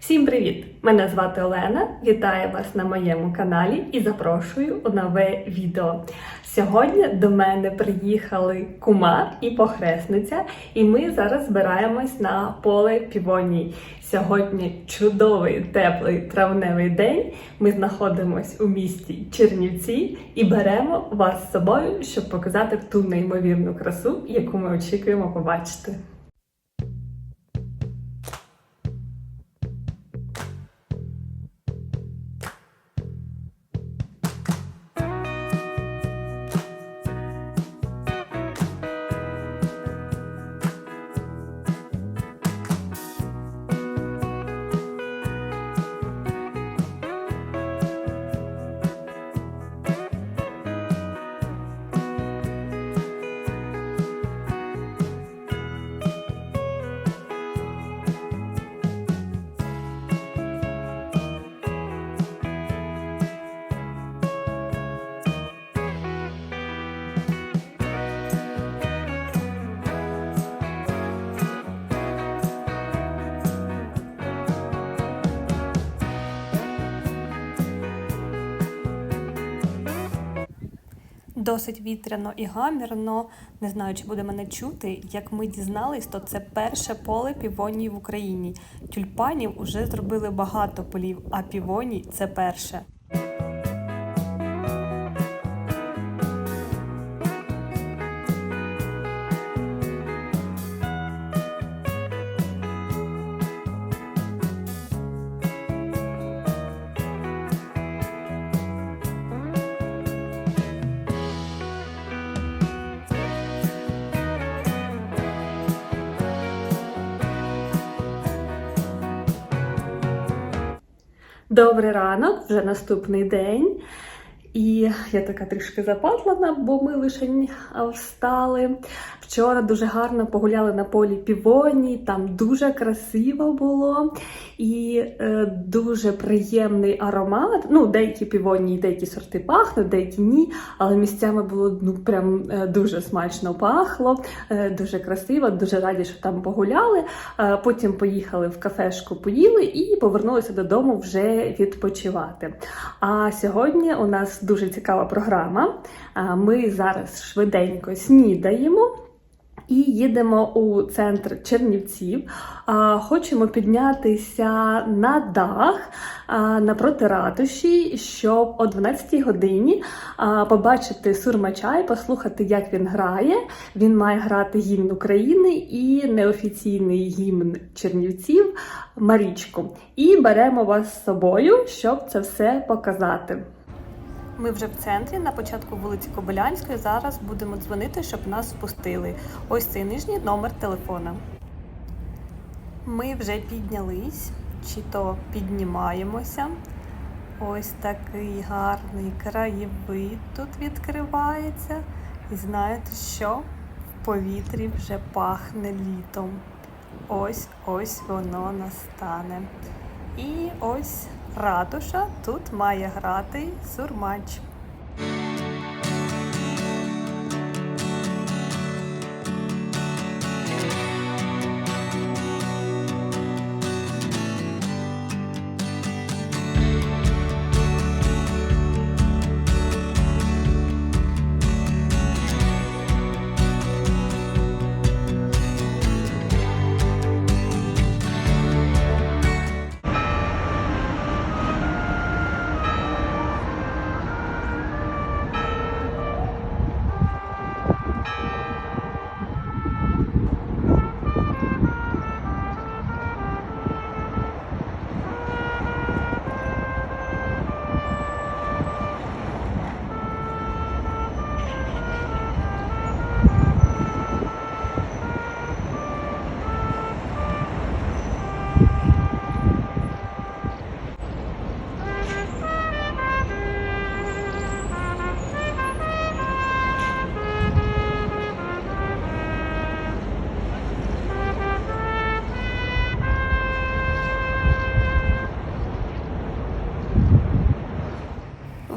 Всім привіт! Мене звати Олена. Вітаю вас на моєму каналі і запрошую у нове відео. Сьогодні до мене приїхали кума і похресниця, і ми зараз збираємось на поле півоній. Сьогодні чудовий теплий травневий день. Ми знаходимось у місті Чернівці і беремо вас з собою, щоб показати ту неймовірну красу, яку ми очікуємо побачити. Досить вітряно і гамірно. Не знаю, чи буде мене чути. Як ми дізнались, то це перше поле півоній в Україні. Тюльпанів уже зробили багато полів, а півоній це перше. Добрий ранок, вже наступний день. І я така трішки запатлана, бо ми лише встали. Вчора дуже гарно погуляли на полі півоні, там дуже красиво було і е, дуже приємний аромат. Ну, деякі півоні, деякі сорти пахнуть, деякі ні. Але місцями було ну прям е, дуже смачно пахло, е, дуже красиво, дуже раді, що там погуляли. Е, потім поїхали в кафешку, поїли і повернулися додому вже відпочивати. А сьогодні у нас дуже цікава програма. Ми зараз швиденько снідаємо. І їдемо у центр Чернівців. Хочемо піднятися на дах напроти ратуші, щоб о 12-й годині побачити сурмача і послухати, як він грає. Він має грати гімн України і неофіційний гімн Чернівців Марічку. І беремо вас з собою, щоб це все показати. Ми вже в центрі на початку вулиці Кобилянської. Зараз будемо дзвонити, щоб нас спустили. Ось цей нижній номер телефона. Ми вже піднялись, чи то піднімаємося. Ось такий гарний краєвид тут відкривається. І знаєте що? В повітрі вже пахне літом. Ось ось воно настане. І ось ратуша тут має грати сурмач.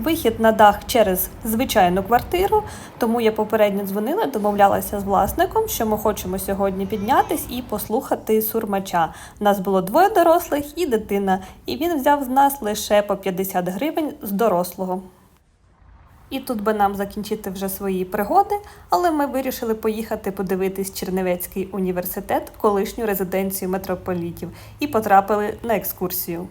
Вихід на дах через звичайну квартиру, тому я попередньо дзвонила, домовлялася з власником, що ми хочемо сьогодні піднятись і послухати сурмача. Нас було двоє дорослих і дитина, і він взяв з нас лише по 50 гривень з дорослого. І тут би нам закінчити вже свої пригоди, але ми вирішили поїхати подивитись Чернівецький університет, колишню резиденцію митрополітів, і потрапили на екскурсію.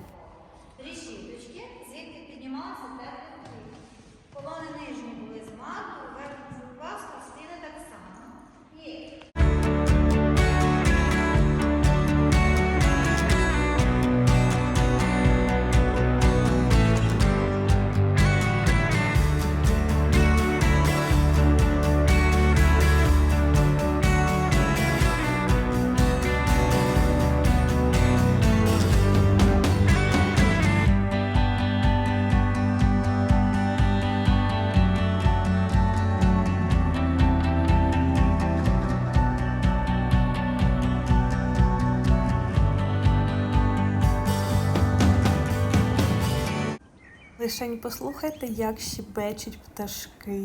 Лишень послухайте, як щебечуть пташки.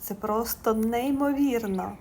Це просто неймовірно.